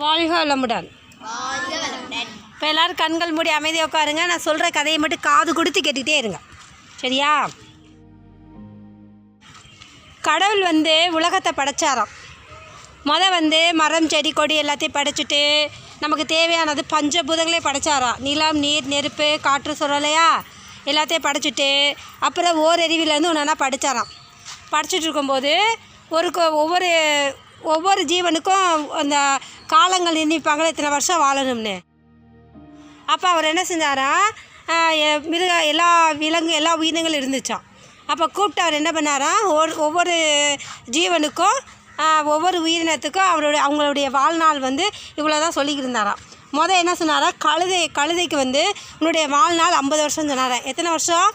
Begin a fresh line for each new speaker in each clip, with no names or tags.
வாழ்க வளமுடன். இப்போ எல்லோரும் கண்கள் மூடி அமைதியாக உட்காருங்க. நான் சொல்கிற கதையை மட்டும் காது கொடுத்து கேட்டுக்கிட்டே இருங்க. சரியா? கடவுள் வந்து உலகத்தை படைச்சாராம். முத வந்து மரம் செடி கொடி எல்லாத்தையும் படைச்சிட்டு நமக்கு தேவையானது பஞ்சபூதங்களே படைச்சாராம். நிலம் நீர் நெருப்பு காற்று சொல்லலையா எல்லாத்தையும் படைச்சிட்டு அப்புறம் ஓரறிவிலேருந்து ஒன்று படித்தாராம் படிச்சுட்டு இருக்கும்போது ஒரு ஒவ்வொரு ஒவ்வொரு ஜீவனுக்கும் அந்த காலங்கள் எண்ணிப்பாங்களே இத்தனை வருஷம் வாழணும்னு. அப்போ அவர் என்ன செஞ்சாரா? எ- மிருக எல்லா விலங்கு எல்லா உயிரினங்களும் இருந்துச்சான் அப்போ கூப்பிட்டு அவர் என்ன பண்ணாரா? ஒரு ஒவ்வொரு ஜீவனுக்கும் ஒவ்வொரு உயிரினத்துக்கும் அவருடைய அவங்களுடைய வாழ்நாள் வந்து இவ்வளோ தான் சொல்லிக்கிருந்தாராம் மொதல் என்ன சொன்னாரா? கழுதை கழுதைக்கு வந்து உன்னுடைய வாழ்நாள் ஐம்பது வருஷம் சொன்னாரா. எத்தனை வருஷம்?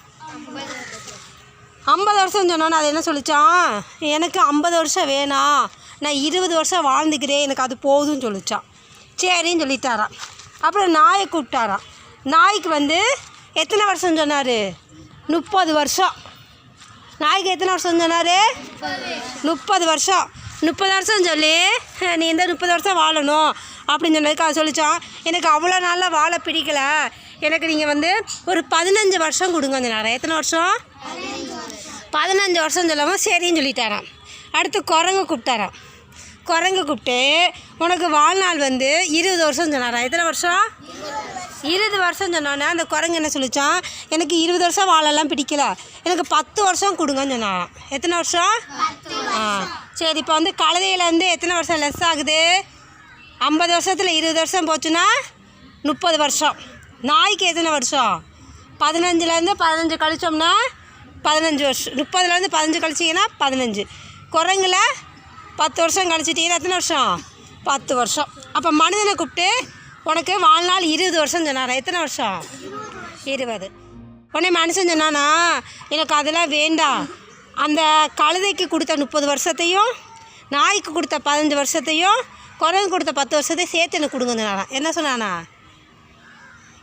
ஐம்பது வருஷம் சொன்னோன்னு அது என்ன சொல்லிச்சான் எனக்கு ஐம்பது வருஷம் வேணாம். நான் இருபது வருஷம் வாழ்ந்துக்கிறேன் எனக்கு அது போதும்னு சொல்லிச்சான். சரின்னு சொல்லிட்டாராம். அப்புறம் நாயை கூப்பிட்டாராம். நாய்க்கு வந்து எத்தனை வருஷம் சொன்னார்? முப்பது வருஷம். நாய்க்கு எத்தனை வருஷம் சொன்னார்? முப்பது வருஷம். முப்பது வருஷம் சொல்லி நீ இந்த முப்பது வருஷம் வாழணும். அப்படின்னு சொன்னதுக்கு அது சொல்லிச்சான். எனக்கு அவ்வளோ நாளாக வாழ பிடிக்கல. எனக்கு நீங்கள் வந்து ஒரு பதினஞ்சு வருஷம் கொடுங்க. அந்த நேரம் எத்தனை வருஷம்? பதினஞ்சு வருஷம். சொல்லாமல் சரின்னு சொல்லிட்டாராம். அடுத்து குரங்கு கூப்பிட்டாராம். குரங்கு கூப்பிட்டு உனக்கு வாழ்நாள் வந்து இருபது வருஷம் சொன்னாரா? எத்தனை வருஷம்? இருபது வருஷம் சொன்னோன்னே அந்த குரங்கு என்ன சொல்லிச்சான்? எனக்கு இருபது வருஷம் வாழலாம் பிடிக்கல. எனக்கு பத்து வருஷம் கொடுங்கன்னு சொன்னான். எத்தனை வருஷம்? ஆ சரி இப்போ வந்து கழுதையிலேருந்து எத்தனை வருஷம் லெஸ் ஆகுது? ஐம்பது வருஷத்தில் இருபது வருஷம் போச்சுன்னா முப்பது வருஷம். நாய்க்கு எத்தனை வருஷம்? பதினஞ்சுலேருந்து பதினஞ்சு கழிச்சோம்னா பதினஞ்சு வருஷம். முப்பதுலேருந்து பதினஞ்சு கழிச்சிங்கன்னா பதினஞ்சு. குரங்குல பத்து வருஷம் கழிச்சிட்டிங்கன்னா எத்தனை வருஷம்? பத்து வருஷம். அப்போ மனிதனை கூப்பிட்டு உனக்கு வாழ்நாள் இருபது வருஷம் சொன்னாரா? எத்தனை வருஷம்? இருபது. உடனே மனுஷன் சொன்னானா எனக்கு அதெல்லாம் வேண்டாம். அந்த கழுதைக்கு கொடுத்த முப்பது வருஷத்தையும் நாய்க்கு கொடுத்த பதினஞ்சு வருஷத்தையும் குரங்கு கொடுத்த பத்து வருஷத்தையும் சேர்த்து எனக்கு கொடுங்கன்னாரா என்ன சொன்னானா?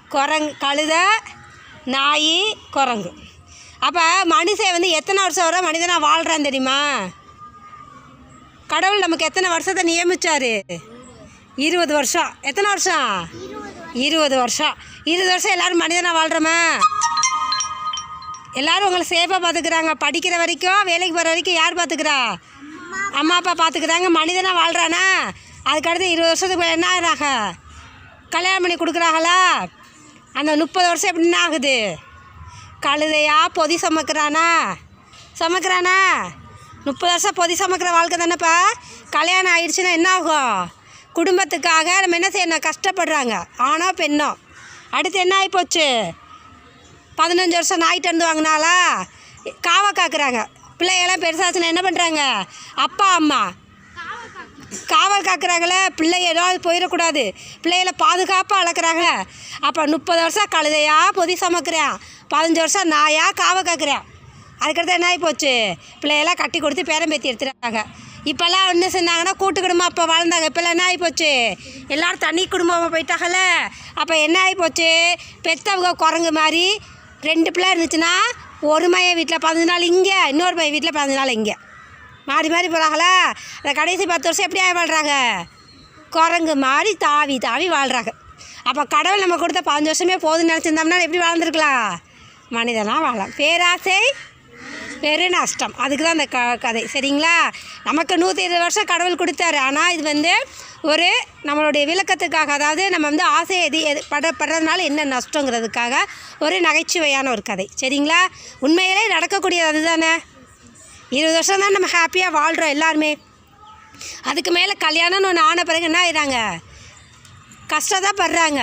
குரங்கு கழுத நாய் குரங்கு. அப்போ மனுஷன் வந்து எத்தனை வருஷம் வர மனிதனாக வாழ்கிறான் தெரியுமா? கடவுள் நமக்கு எத்தனை வருஷத்தை நியமிச்சாரு? இருபது வருஷம். எத்தனை வருஷம்? இருபது வருஷம். இருபது வருஷம் எல்லாரும் மனிதனாக வாழ்கிறோமே எல்லாரும் உங்களை சேஃபாக பார்த்துக்கிறாங்க படிக்கிற வரைக்கும் வேலைக்கு போகிற வரைக்கும் யார் பார்த்துக்கிறா அம்மா அப்பா பார்த்துக்கிறாங்க மனிதனாக வாழ்கிறானா அதுக்கடுத்து இருபது வருஷத்துக்கு என்ன ஆகுறாங்க? கல்யாணம் பண்ணி கொடுக்குறாங்களா? அந்த முப்பது வருஷம் எப்படி என்ன ஆகுது? கழுதையாக பொதி சமைக்கிறானா? சமைக்கிறானா? முப்பது வருஷம் பொதி சமைக்கிற வாழ்க்கை தானேப்பா. கல்யாணம் ஆயிடுச்சுன்னா என்ன ஆகும்? குடும்பத்துக்காக நம்ம என்ன செய்யணும்? கஷ்டப்படுறாங்க. ஆணோ பெண்ணோ? அடுத்து என்ன ஆகிப்போச்சு பதினஞ்சு வருஷம் நாய்ட்டு வாங்கினாலா காவை காக்குறாங்க. பிள்ளையெல்லாம் பெருசாச்சுன்னா என்ன பண்ணுறாங்க அப்பா அம்மா. காவல் காக்குறாங்களே. பிள்ளை ஏதாவது போயிடக்கூடாது. பிள்ளைகளை பாதுகாப்பாக அளக்குறாங்களே அப்போ முப்பது வருஷம் கழுதையாக பொதி சமைக்கிறேன் பதினஞ்சு வருஷம் நாயாக காவை காக்குறேன் அதுக்கடுத்து என்ன ஆகி போச்சு பிள்ளையெல்லாம் கட்டி கொடுத்து பேரம்பேத்தி எடுத்துட்டாங்க. இப்போல்லாம் என்ன செஞ்சாங்கன்னா கூட்டு குடும்பம் அப்போ வாழ்ந்தாங்க. இப்போல்லாம் என்ன ஆகி போச்சு எல்லோரும் தனி குடும்பமாக போயிட்டாங்கல்ல? அப்போ என்ன ஆகி போச்சு பெத்தவங்க குரங்கு மாதிரி ரெண்டு பிள்ளை இருந்துச்சுன்னா ஒரு மைய வீட்டில் பதினஞ்சு நாள் இங்கே இன்னொரு மைய வீட்டில் பதினஞ்சு நாள் இங்கே. மாறி மாறி போகிறாங்களா அந்த கடைசி பத்து வருஷம் எப்படி ஆகி வாழ்கிறாங்க குரங்கு மாதிரி தாவி தாவி வாழ்கிறாங்க அப்போ கடவுள் நம்ம கொடுத்த பதினஞ்சு வருஷமே போதும்னு நினச்சிருந்தோம்னா எப்படி வாழ்ந்துருக்கலாம்? மனிதனாக வாழலாம். பேராசை பெரு நஷ்டம். அதுக்கு தான் அந்த க கதை. சரிங்களா? நமக்கு நூற்றி இருபது வருஷம் கடவுள் கொடுத்தாரு. ஆனால் இது வந்து ஒரு நம்மளுடைய விளக்கத்துக்காக அதாவது நம்ம வந்து ஆசை எது எது பட படுறதுனால என்ன நஷ்டங்கிறதுக்காக ஒரு நகைச்சுவையான ஒரு கதை. சரிங்களா? உண்மையிலே நடக்கக்கூடியது அதுதானே? இருபது வருஷம் தான் நம்ம ஹாப்பியாக வாழ்கிறோம் எல்லாருமே. அதுக்கு மேலே கல்யாணம்னு ஒன்று ஆன பிறகு என்ன ஆயிடுறாங்க கஷ்டம் தான் படுறாங்க.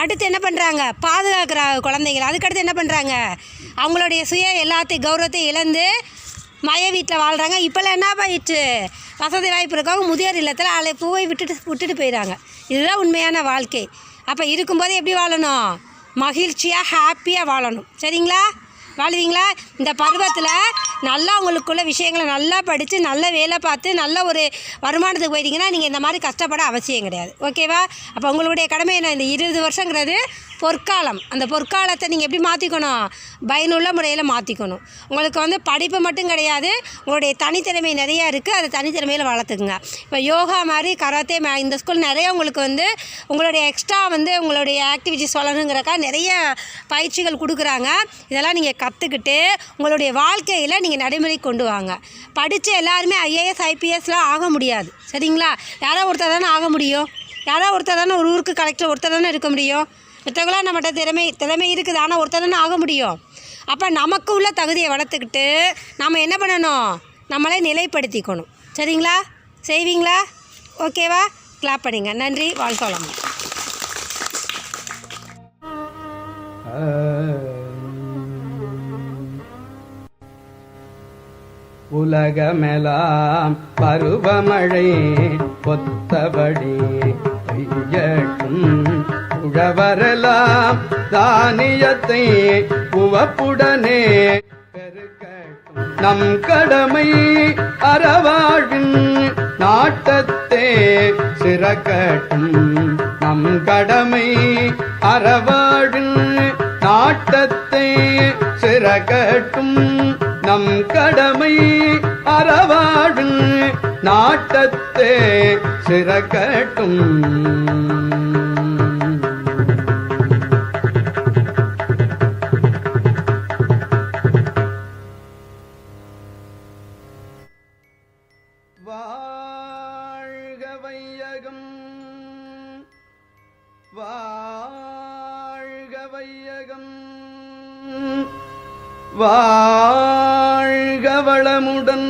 அடுத்து என்ன பண்ணுறாங்க பாதுகாக்கிற குழந்தைங்கள அதுக்கடுத்து என்ன பண்ணுறாங்க அவங்களுடைய சுய எல்லாத்தையும் கௌரவத்தையும் இழந்து மய வீட்டில் வாழ்கிறாங்க இப்போல்லாம் என்ன ஆயிடுச்சு? வசதி வாய்ப்பு இருக்கவங்க முதியோர் இல்லத்தில் ஆளை பூவை விட்டுட்டு விட்டுட்டு போயிடுறாங்க இதுதான் உண்மையான வாழ்க்கை. அப்போ இருக்கும்போது எப்படி வாழணும்? மகிழ்ச்சியாக ஹாப்பியாக வாழணும். சரிங்களா? வாழ்வீங்களா இந்த பருவத்தில் நல்லா உங்களுக்குள்ள விஷயங்களை நல்லா படித்து நல்ல வேலை பார்த்து நல்ல ஒரு வருமானத்துக்கு போயிட்டீங்கன்னா நீங்கள் இந்த மாதிரி கஷ்டப்பட அவசியம் கிடையாது. ஓகேவா அப்போ உங்களுடைய கடமை என்ன? இந்த இருபது வருஷங்கிறது பொற்காலம். அந்த பொற்காலத்தை நீங்கள் எப்படி மாற்றிக்கணும் பயனுள்ள முறையில் மாற்றிக்கணும் உங்களுக்கு வந்து படிப்பு மட்டும் கிடையாது. உங்களுடைய தனித்திறமை நிறையா இருக்குது அதை தனித்திறமையில் வளர்த்துக்குங்க. இப்போ யோகா மாதிரி கராத்தே இந்த ஸ்கூல் நிறைய உங்களுக்கு வந்து உங்களுடைய எக்ஸ்ட்ரா வந்து உங்களுடைய ஆக்டிவிட்டிஸ் வளரணுங்கிறக்கா நிறைய பயிற்சிகள் கொடுக்குறாங்க. இதெல்லாம் நீங்கள் கற்றுக்கிட்டு உங்களுடைய வாழ்க்கையில் நீங்கள் நடைமுறை கொண்டு வாங்க. படித்த எல்லாருமே ஐஏஎஸ் ஐபிஎஸ்லாம் ஆக முடியாது. சரிங்களா? யாரோ ஒருத்தர் தானே ஆக முடியும். யாரோ ஒருத்தர் தானே ஒரு ஊருக்கு கலெக்டர் ஒருத்தர் தானே இருக்க முடியும். மற்றவங்களாம் நம்மகிட்ட திறமை திறமை இருக்குது ஆனால் ஒருத்தர் தானே ஆக முடியும். அப்போ நமக்கு உள்ள தகுதியை வளர்த்துக்கிட்டு நம்ம என்ன பண்ணணும்? நம்மளே நிலைப்படுத்திக்கணும். சரிங்களா? செய்வீங்களா? ஓகேவா? கிளாப் பண்ணுங்க. நன்றி. வாழ்க்கை வளமுடன்.
உலகமெலாம் பருவமழை பொத்தபடி பெய்யட்டும். உழவரெல்லாம் தானியத்தை உவப்புடனே பெருக்கட்டும். நம் கடமை அறவாழ்வின் நாட்டத்தே சிறக்கட்டும். நம் கடமை அறவாழ்வின் நாட்டத்தை சிறக்கட்டும். நம் கடமை அறவாழ்வின் நாட்டத்தே சிறக்கட்டும் வாழ்க வையகம். வாழ்க வையகம். வளமுடன்